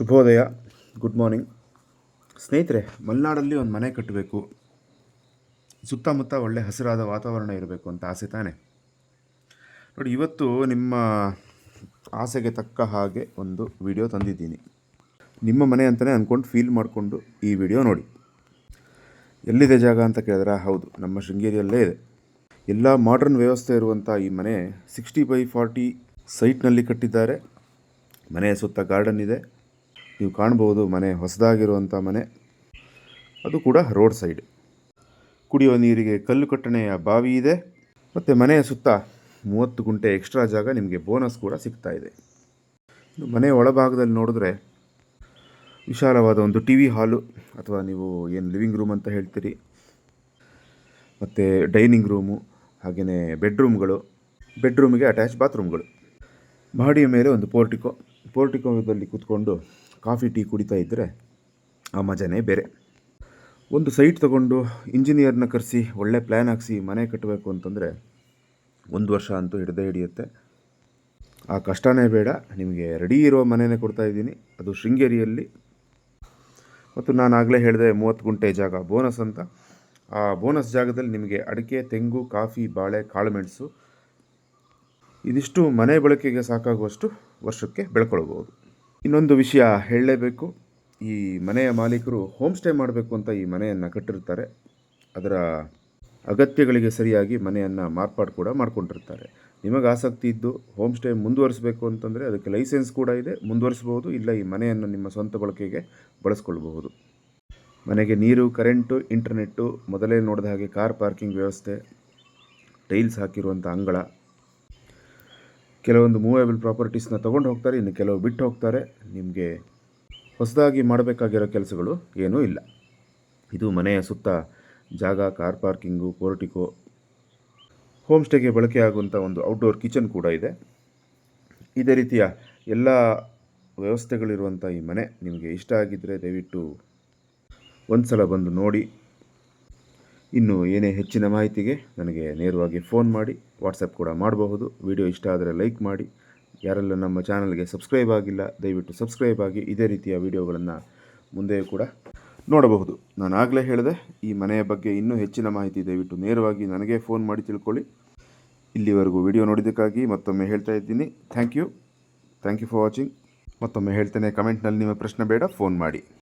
ಶುಭೋದಯ. Good morning ಸ್ನೇಹಿತರೆ, ಮಲೆನಾಡಲ್ಲಿ ಒಂದು ಮನೆ ಕಟ್ಟಬೇಕು ಸುತ್ತಮುತ್ತ ಒಳ್ಳೆ ಹಸಿರಾದ ವಾತಾವರಣ ಇರಬೇಕು ಅಂತ ಆಸೆ ತಾನೆ. ನೋಡಿ, ಇವತ್ತು ನಿಮ್ಮ ಆಸೆಗೆ ತಕ್ಕ ಹಾಗೆ ಒಂದು ವಿಡಿಯೋ ತಂದಿದ್ದೀನಿ. ನಿಮ್ಮ ಮನೆ ಅಂತಲೇ ಅಂದ್ಕೊಂಡು ಫೀಲ್ ಮಾಡಿಕೊಂಡು ಈ ವಿಡಿಯೋ ನೋಡಿ. ಎಲ್ಲಿದೆ ಜಾಗ ಅಂತ ಕೇಳಿದ್ರೆ, ಹೌದು, ನಮ್ಮ ಶೃಂಗೇರಿಯಲ್ಲೇ ಇದೆ. ಎಲ್ಲ ಮಾಡ್ರನ್ ವ್ಯವಸ್ಥೆ ಇರುವಂಥ ಈ ಮನೆ ಸಿಕ್ಸ್ಟಿ ಬೈ ಫಾರ್ಟಿ ಸೈಟ್ನಲ್ಲಿ ಕಟ್ಟಿದ್ದಾರೆ. ಮನೆಯ ಸುತ್ತ ಗಾರ್ಡನ್ ಇದೆ. ನೀವು ಕಾಣ್ಬೋದು, ಮನೆ ಹೊಸದಾಗಿರುವಂಥ ಮನೆ. ಅದು ಕೂಡ ರೋಡ್ ಸೈಡ್. ಕುಡಿಯುವ ನೀರಿಗೆ ಕಲ್ಲು ಕಟ್ಟಣೆಯ ಬಾವಿ ಇದೆ. ಮತ್ತು ಮನೆಯ ಸುತ್ತ ಮೂವತ್ತು ಗುಂಟೆ ಎಕ್ಸ್ಟ್ರಾ ಜಾಗ ನಿಮಗೆ ಬೋನಸ್ ಕೂಡ ಸಿಗ್ತಾ ಇದೆ. ಮನೆ ಒಳಭಾಗದಲ್ಲಿ ನೋಡಿದ್ರೆ ವಿಶಾಲವಾದ ಒಂದು ಟಿ ವಿ ಹಾಲು ಅಥವಾ ನೀವು ಏನು ಲಿವಿಂಗ್ ರೂಮ್ ಅಂತ ಹೇಳ್ತೀರಿ. ಮತ್ತು ಡೈನಿಂಗ್ ರೂಮು ಹಾಗೆಯೇ ಬೆಡ್ರೂಮ್ಗಳು, ಬೆಡ್ರೂಮಿಗೆ ಅಟ್ಯಾಚ್ ಬಾತ್ರೂಮ್ಗಳು. ಮಹಡಿಯ ಮೇಲೆ ಒಂದು ಪೋರ್ಟಿಕೋ. ಪೋರ್ಟಿಕೋದಲ್ಲಿ ಕೂತ್ಕೊಂಡು ಕಾಫಿ, ಟೀ ಕುಡಿತಾ ಇದ್ದರೆ ಆ ಮಜಾನೇ ಬೇರೆ. ಒಂದು ಸೈಟ್ ತಗೊಂಡು ಇಂಜಿನಿಯರ್ನ ಕರೆಸಿ, ಒಳ್ಳೆ ಪ್ಲ್ಯಾನ್ ಹಾಕಿಸಿ ಮನೆ ಕಟ್ಟಬೇಕು ಅಂತಂದರೆ ಒಂದು ವರ್ಷ ಅಂತೂ ಹಿಡ್ದೇ ಹಿಡಿಯುತ್ತೆ. ಆ ಕಷ್ಟನೇ ಬೇಡ, ನಿಮಗೆ ರೆಡಿ ಇರೋ ಮನೆಯೇ ಕೊಡ್ತಾ ಇದ್ದೀನಿ. ಅದು ಶೃಂಗೇರಿಯಲ್ಲಿ. ಮತ್ತು ನಾನು ಆಗಲೇ ಹೇಳಿದೆ, ಮೂವತ್ತು ಗುಂಟೆ ಜಾಗ, ಬೋನಸ್ ಅಂತ. ಆ ಬೋನಸ್ ಜಾಗದಲ್ಲಿ ನಿಮಗೆ ಅಡಿಕೆ, ತೆಂಗು, ಕಾಫಿ, ಬಾಳೆ ಕಾಳುಮೆಣಸು ಇದಿಷ್ಟು ಮನೆ ಬಳಕೆಗೆ ಸಾಕಾಗುವಷ್ಟು ವರ್ಷಕ್ಕೆ ಬೆಳ್ಕೊಳ್ಬೋದು. ಇನ್ನೊಂದು ವಿಷಯ ಹೇಳಲೇಬೇಕು. ಈ ಮನೆಯ ಮಾಲೀಕರು ಹೋಮ್ ಸ್ಟೇ ಮಾಡಬೇಕು ಅಂತ ಈ ಮನೆಯನ್ನು ಕಟ್ಟಿರ್ತಾರೆ. ಅದರ ಅಗತ್ಯಗಳಿಗೆ ಸರಿಯಾಗಿ ಮನೆಯನ್ನು ಮಾರ್ಪಾಡು ಕೂಡ ಮಾಡಿಕೊಂಡಿರ್ತಾರೆ. ನಿಮಗೆ ಆಸಕ್ತಿ ಇದ್ದು ಹೋಮ್ ಸ್ಟೇ ಮುಂದುವರಿಸಬೇಕು ಅಂತಂದರೆ ಅದಕ್ಕೆ ಲೈಸೆನ್ಸ್ ಕೂಡ ಇದೆ. ಮುಂದುವರಿಸಬಹುದು ಇಲ್ಲ ಈ ಮನೆಯನ್ನು ನಿಮ್ಮ ಸ್ವಂತ ಬಳಕೆಗೆ ಬಳಸ್ಕೊಳ್ಬಹುದು. ಮನೆಗೆ ನೀರು, ಕರೆಂಟು, ಇಂಟರ್ನೆಟ್ಟು ಮೊದಲೇ ನೋಡಿದ ಹಾಗೆ ಕಾರ್ ಪಾರ್ಕಿಂಗ್ ವ್ಯವಸ್ಥೆ, ಟೈಲ್ಸ್ ಹಾಕಿರುವಂಥ ಅಂಗಳ ಕೆಲವೊಂದು ಮೂವೇಬಲ್ ಪ್ರಾಪರ್ಟೀಸ್ನ ತೊಗೊಂಡು ಹೋಗ್ತಾರೆ, ಇನ್ನು ಕೆಲವು ಬಿಟ್ಟು ಹೋಗ್ತಾರೆ. ನಿಮಗೆ ಹೊಸದಾಗಿ ಮಾಡಬೇಕಾಗಿರೋ ಕೆಲಸಗಳು ಏನೂ ಇಲ್ಲ. ಇದು ಮನೆಯ ಸುತ್ತ ಜಾಗ, ಕಾರ್ ಪಾರ್ಕಿಂಗು, ಪೋರ್ಟಿಕೋ ಹೋಮ್ ಸ್ಟೇಗೆ ಬಳಕೆಯಾಗುವಂಥ ಒಂದು ಔಟ್ಡೋರ್ ಕಿಚನ್ ಕೂಡ ಇದೆ. ಇದೇ ರೀತಿಯ ಎಲ್ಲ ವ್ಯವಸ್ಥೆಗಳಿರುವಂಥ ಈ ಮನೆ ನಿಮಗೆ ಇಷ್ಟ ಆಗಿದ್ದರೆ ದಯವಿಟ್ಟು ಒಂದು ಸಲ ಬಂದು ನೋಡಿ. ಇನ್ನು ಏನೇ ಹೆಚ್ಚಿನ ಮಾಹಿತಿಗೆ ನನಗೆ ನೇರವಾಗಿ ಫೋನ್ ಮಾಡಿ, ವಾಟ್ಸಪ್ ಕೂಡ ಮಾಡಬಹುದು. ವಿಡಿಯೋ ಇಷ್ಟ ಆದರೆ ಲೈಕ್ ಮಾಡಿ. ಯಾರೆಲ್ಲ ನಮ್ಮ ಚಾನಲ್ಗೆ ಸಬ್ಸ್ಕ್ರೈಬ್ ಆಗಿಲ್ಲ, ದಯವಿಟ್ಟು ಸಬ್ಸ್ಕ್ರೈಬ್ ಆಗಿ ಇದೇ ರೀತಿಯ ವಿಡಿಯೋಗಳನ್ನು ಮುಂದೆಯೂ ಕೂಡ ನೋಡಬಹುದು. ನಾನು ಆಗಲೇ ಹೇಳಿದೆ, ಈ ಮನೆಯ ಬಗ್ಗೆ ಇನ್ನೂ ಹೆಚ್ಚಿನ ಮಾಹಿತಿ ದಯವಿಟ್ಟು ನೇರವಾಗಿ ನನಗೆ ಫೋನ್ ಮಾಡಿ ತಿಳ್ಕೊಳ್ಳಿ. ಇಲ್ಲಿವರೆಗೂ ವಿಡಿಯೋ ನೋಡಿದ್ದಕ್ಕಾಗಿ ಮತ್ತೊಮ್ಮೆ ಹೇಳ್ತಾ ಇದ್ದೀನಿ. Thank you. Thank you for watching. ಮತ್ತೊಮ್ಮೆ ಹೇಳ್ತೇನೆ, ಕಮೆಂಟ್ನಲ್ಲಿ ನಿಮ್ಮ ಪ್ರಶ್ನೆ ಬೇಡ, ಫೋನ್ ಮಾಡಿ.